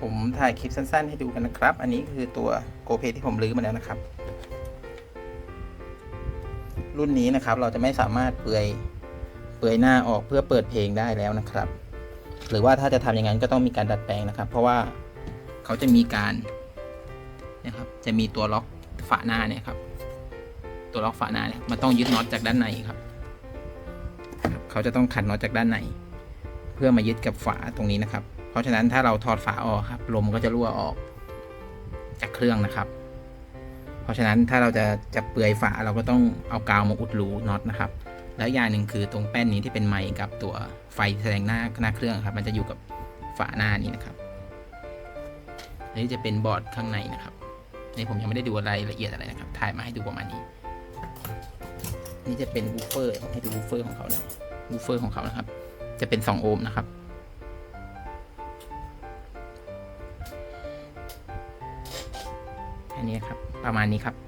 ผมถ่ายคลิปสั้นๆ ให้ดูกันนะครับ อันนี้คือตัวโกเพที่ผมรื้อมาแล้วนะครับ รุ่นนี้นะครับเราจะไม่สามารถเปลือยเปลือยหน้าออกเพื่อเปิดเพลงได้แล้วนะครับ หรือว่าถ้าจะทำอย่างนั้นก็ต้องมีการดัดแปลงนะครับ เพราะว่าเขาจะมีการนะครับ จะมีตัวล็อกฝาหน้าเนี่ยครับ ตัวล็อกฝาหน้าเนี่ยมันต้องยึดน็อตจากด้านในครับ เขาจะต้องขันน็อตจากด้านในเพื่อมายึดกับฝาตรงนี้นะครับ เพราะฉะนั้นถ้าเราถอดฝาออกครับลมก็จะรั่วออกจากเครื่องนะครับ เพราะฉะนั้นถ้าเราจะจะเปลือยฝาเราก็ต้องเอากาวมาอุดรูน็อตนะครับ แล้วอย่างหนึ่งคือตรงแป้นนี้ที่เป็นไมค์กับตัวไฟแสดงหน้าหน้าเครื่องครับ มันจะอยู่กับฝาหน้านี้นะครับอันนี้จะเป็นบอร์ดข้างในนะครับนี่ผมยังไม่ได้ดูรายละเอียดอะไรนะครับ ถ่ายมาให้ดูประมาณนี้ นี่จะเป็นวูฟเฟอร์ให้ดูวูฟเฟอร์ของเขานะวูฟเฟอร์ของเขานะครับ จะเป็น 2 โอห์มนะครับ นี้ครับ ประมาณนี้ครับ